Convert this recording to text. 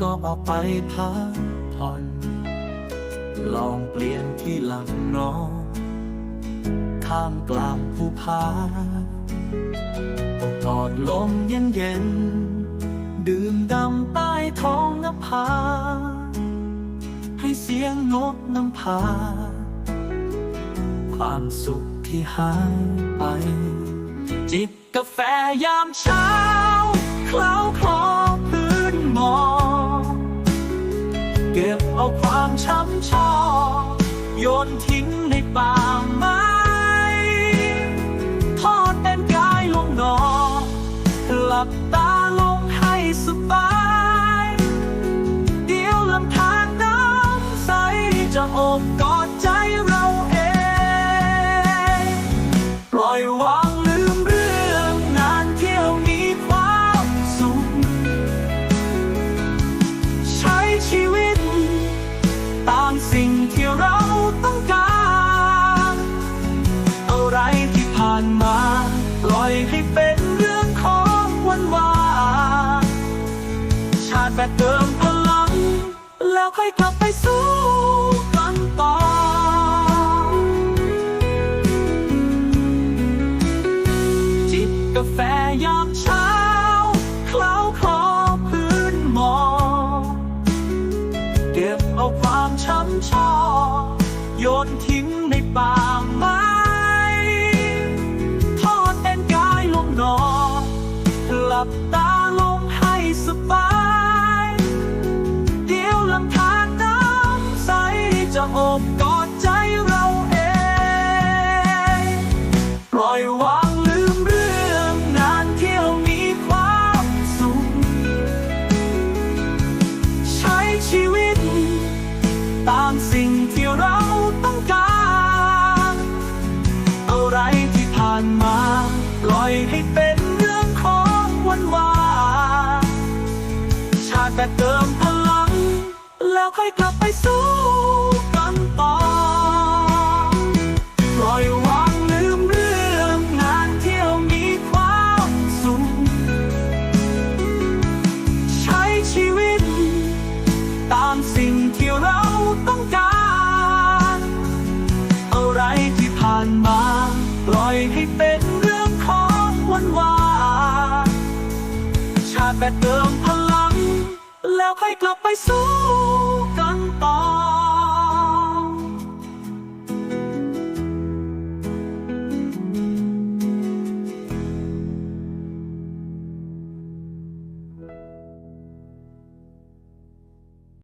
ก็ออกไปพักผ่อน ลองเปลี่ยนที่หลังนอนข้ามกลางภูผากอดลมเย็นเย็นๆดื่มดำใต้ท้องนภา ให้เสียงนกนำพา ความสุขที่หายไป จิบกาแฟยามเช้า เคล้าคลอพื้นหมอ เก็บเอาความช้ำชอ โยนทิ้งในป่าไม้ทอดเป็นกายลงนอนหลับตา ให้เป็นเรื่องของวันวานชาติแบบเติมพลัง แล้วค่อยกลับไปสู้กันต่อ จิบกาแฟยามเช้าเคล้าคลอพื้นหมอกเก็บเอาความช้ำชอ โยนทิ้งในป่า บตาลงให้สบาย เดี๋ยวลำธารน้ำใสจะโอบกอดใจเราเอง ปล่อยวางลืมเรื่องงานเที่ยวมีความสุข ใช้ชีวิต ตามสิ่งที่เราต้องการ อะไรที่ผ่านมา ปล่อยให้เป็น แต่เติมพลัง แล้วค่อยกลับไปสู้กันต่อปล่อยวางลืมเรื่องงานเที่ยวมีความสุขใช้ชีวิต ตามสิ่งที่เราต้องการ อะไรที่ผ่านมา ปล่อยให้เป็นเรื่องของวันวานชาติแบบเติมพลัง แล้วค่อยกลับไปสู้กันต่อ